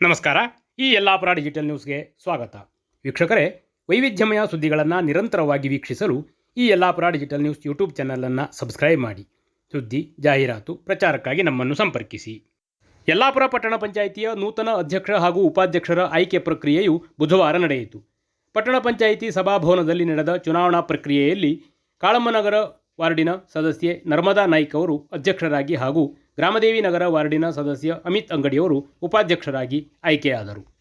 ನಮಸ್ಕಾರ. ಈ ಯಲ್ಲಾಪುರ ಡಿಜಿಟಲ್ ನ್ಯೂಸ್ಗೆ ಸ್ವಾಗತ. ವೀಕ್ಷಕರೇ, ವೈವಿಧ್ಯಮಯ ಸುದ್ದಿಗಳನ್ನು ನಿರಂತರವಾಗಿ ವೀಕ್ಷಿಸಲು ಈ ಯಲ್ಲಾಪುರ ಡಿಜಿಟಲ್ ನ್ಯೂಸ್ ಯೂಟ್ಯೂಬ್ ಚಾನಲನ್ನು ಸಬ್ಸ್ಕ್ರೈಬ್ ಮಾಡಿ. ಸುದ್ದಿ, ಜಾಹೀರಾತು, ಪ್ರಚಾರಕ್ಕಾಗಿ ನಮ್ಮನ್ನು ಸಂಪರ್ಕಿಸಿ. ಯಲ್ಲಾಪುರ ಪಟ್ಟಣ ಪಂಚಾಯಿತಿಯ ನೂತನ ಅಧ್ಯಕ್ಷ ಹಾಗೂ ಉಪಾಧ್ಯಕ್ಷರ ಆಯ್ಕೆ ಪ್ರಕ್ರಿಯೆಯು ಬುಧವಾರ ನಡೆಯಿತು. ಪಟ್ಟಣ ಪಂಚಾಯಿತಿ ಸಭಾಭವನದಲ್ಲಿ ನಡೆದ ಚುನಾವಣಾ ಪ್ರಕ್ರಿಯೆಯಲ್ಲಿ ಕಾಳಮ್ಮನಗರ ವಾರ್ಡಿನ ಸದಸ್ಯೆ ನರ್ಮದಾ ನಾಯ್ಕ್ ಅವರು ಅಧ್ಯಕ್ಷರಾಗಿ ಹಾಗೂ ಗ್ರಾಮದೇವಿ ನಗರ ವಾರ್ಡಿನ ಸದಸ್ಯ ಅಮಿತ್ ಅಂಗಡಿಯವರು ಉಪಾಧ್ಯಕ್ಷರಾಗಿ ಆಯ್ಕೆಯಾದರು.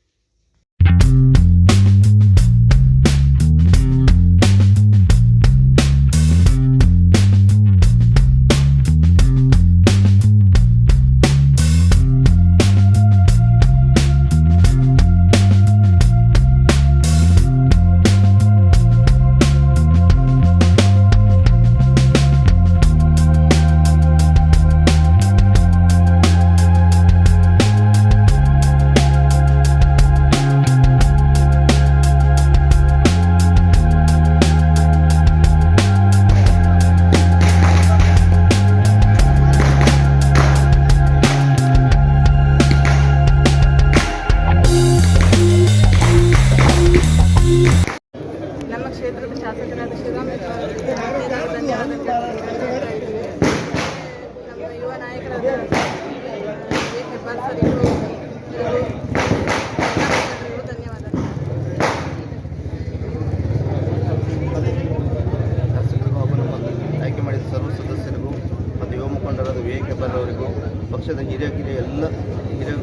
ಆಯ್ಕೆ ಮಾಡಿದ ಸರ್ವ ಸದಸ್ಯರಿಗೂ ಮತ್ತು ಯುವ ಮುಖಂಡರಾದ ವಿವೇಕ ಅವರಿಗೂ ಪಕ್ಷದ ಹಿರಿಯ ಕಿರಿಯ ಎಲ್ಲ ಹಿರಿಯ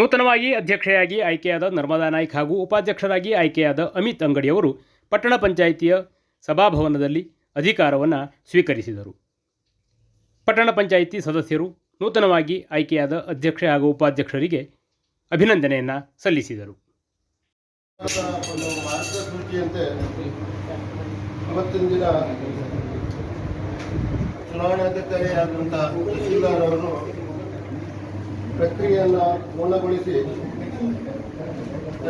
ನೂತನವಾಗಿ ಅಧ್ಯಕ್ಷೆಯಾಗಿ ಆಯ್ಕೆಯಾದ ನರ್ಮದಾ ನಾಯ್ಕ್ ಹಾಗೂ ಉಪಾಧ್ಯಕ್ಷರಾಗಿ ಆಯ್ಕೆಯಾದ ಅಮಿತ್ ಅಂಗಡಿಯವರು ಪಟ್ಟಣ ಪಂಚಾಯಿತಿಯ ಸಭಾಭವನದಲ್ಲಿ ಅಧಿಕಾರವನ್ನು ಸ್ವೀಕರಿಸಿದರು. ಪಟ್ಟಣ ಪಂಚಾಯಿತಿ ಸದಸ್ಯರು ನೂತನವಾಗಿ ಆಯ್ಕೆಯಾದ ಅಧ್ಯಕ್ಷ ಹಾಗೂ ಉಪಾಧ್ಯಕ್ಷರಿಗೆ ಅಭಿನಂದನೆಯನ್ನು ಸಲ್ಲಿಸಿದರು. ಅವರು ಪ್ರಕ್ರಿಯೆಯನ್ನು ಪೂರ್ಣಗೊಳಿಸಿ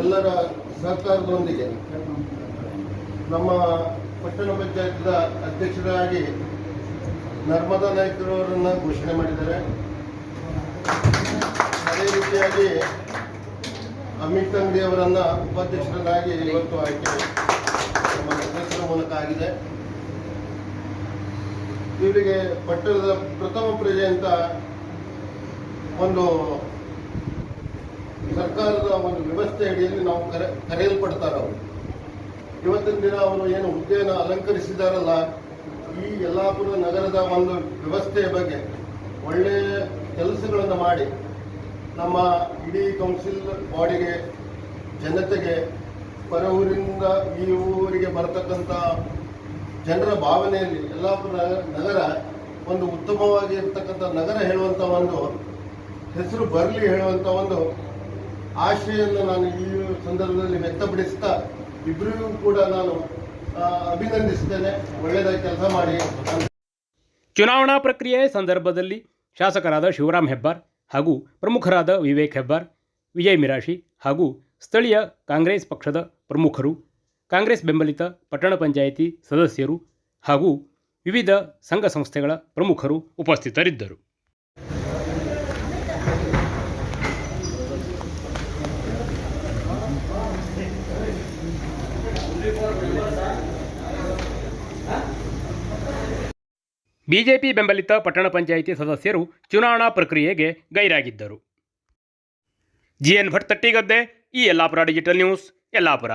ಎಲ್ಲರ ಸಹಕಾರದೊಂದಿಗೆ ನಮ್ಮ ಪಟ್ಟಣ ಪಂಚಾಯತ್ ಅಧ್ಯಕ್ಷರಾಗಿ ನರ್ಮದಾ ನಾಯ್ಕರವರನ್ನು ಘೋಷಣೆ ಮಾಡಿದ್ದಾರೆ. ಅದೇ ರೀತಿಯಾಗಿ ಅಮಿತ್ ಅಂಗಡಿ ಅವರನ್ನು ಉಪಾಧ್ಯಕ್ಷರನ್ನಾಗಿ ಇವತ್ತು ಆಯ್ಕೆ ನಮ್ಮ ಅಧ್ಯಕ್ಷರ ಮೂಲಕ ಆಗಿದೆ. ಇವರಿಗೆ ಪಟ್ಟಣದ ಪ್ರಥಮ ಪ್ರಜೆ ಅಂತ ಒಂದು ಸರ್ಕಾರದ ಒಂದು ವ್ಯವಸ್ಥೆ ಅಡಿಯಲ್ಲಿ ನಾವು ಕರೆ, ಕರೆಯಲ್ಪಡ್ತಾರೆ ಅವರು. ಇವತ್ತಿನ ದಿನ ಅವರು ಏನು ಹುದ್ದೆಯನ್ನು ಅಲಂಕರಿಸಿದಾರಲ್ಲ, ಈ ಯಲ್ಲಾಪುರ ನಗರದ ಒಂದು ವ್ಯವಸ್ಥೆಯ ಬಗ್ಗೆ ಒಳ್ಳೆಯ ಕೆಲಸಗಳನ್ನು ಮಾಡಿ ನಮ್ಮ ಇಡೀ ಕೌನ್ಸಿಲ್ ಬಾಡಿಗೆ ಜನತೆಗೆ, ಪರ ಊರಿಂದ ಈ ಊರಿಗೆ ಬರತಕ್ಕಂಥ ಜನರ ಭಾವನೆಯಲ್ಲಿ ಯಲ್ಲಾಪುರ ನಗರ- ಒಂದು ಉತ್ತಮವಾಗಿ ಇರ್ತಕ್ಕಂಥ ನಗರ ಹೇಳುವಂಥ ಒಂದು ಹೆಸರು ಬರಲಿ ಹೇಳುವಂತ ಒಂದು ಆಶೆಯನ್ನು ನಾನು ಈ ಸಂದರ್ಭದಲ್ಲಿ ವ್ಯಕ್ತಪಡಿಸ್ತಾ ಇಬ್ಬರಿಗೂ ಕೂಡ ನಾನು ಅಭಿನಂದಿಸ್ತೇನೆ. ಒಳ್ಳೆಯದಾಗಿ ಕೆಲಸ ಮಾಡಿ. ಚುನಾವಣಾ ಪ್ರಕ್ರಿಯೆ ಸಂದರ್ಭದಲ್ಲಿ ಶಾಸಕರಾದ ಶಿವರಾಮ್ ಹೆಬ್ಬಾರ್ ಹಾಗೂ ಪ್ರಮುಖರಾದ ವಿವೇಕ್ ಹೆಬ್ಬಾರ್, ವಿಜಯ್ ಮಿರಾಶಿ ಹಾಗೂ ಸ್ಥಳೀಯ ಕಾಂಗ್ರೆಸ್ ಪಕ್ಷದ ಪ್ರಮುಖರು, ಕಾಂಗ್ರೆಸ್ ಬೆಂಬಲಿತ ಪಟ್ಟಣ ಪಂಚಾಯಿತಿ ಸದಸ್ಯರು ಹಾಗೂ ವಿವಿಧ ಸಂಘ ಸಂಸ್ಥೆಗಳ ಪ್ರಮುಖರು ಉಪಸ್ಥಿತರಿದ್ದರು. ಬಿಜೆಪಿ ಬೆಂಬಲಿತ ಪಟ್ಟಣ ಪಂಚಾಯಿತಿ ಸದಸ್ಯರು ಚುನಾವಣಾ ಪ್ರಕ್ರಿಯೆಗೆ ಗೈರಾಗಿದ್ದರು. ಜಿಎನ್ ಭಟ್ ತಟ್ಟಿಗದ್ದೆ, ಈ Yellapur digital news, Yellapur.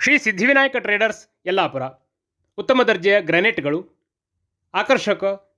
Shri Siddhivinayak traders, Yellapur. ಉತ್ತಮ ದರ್ಜೆಯ ಗ್ರಾನೈಟ್ಗಳು, ಆಕರ್ಷಕ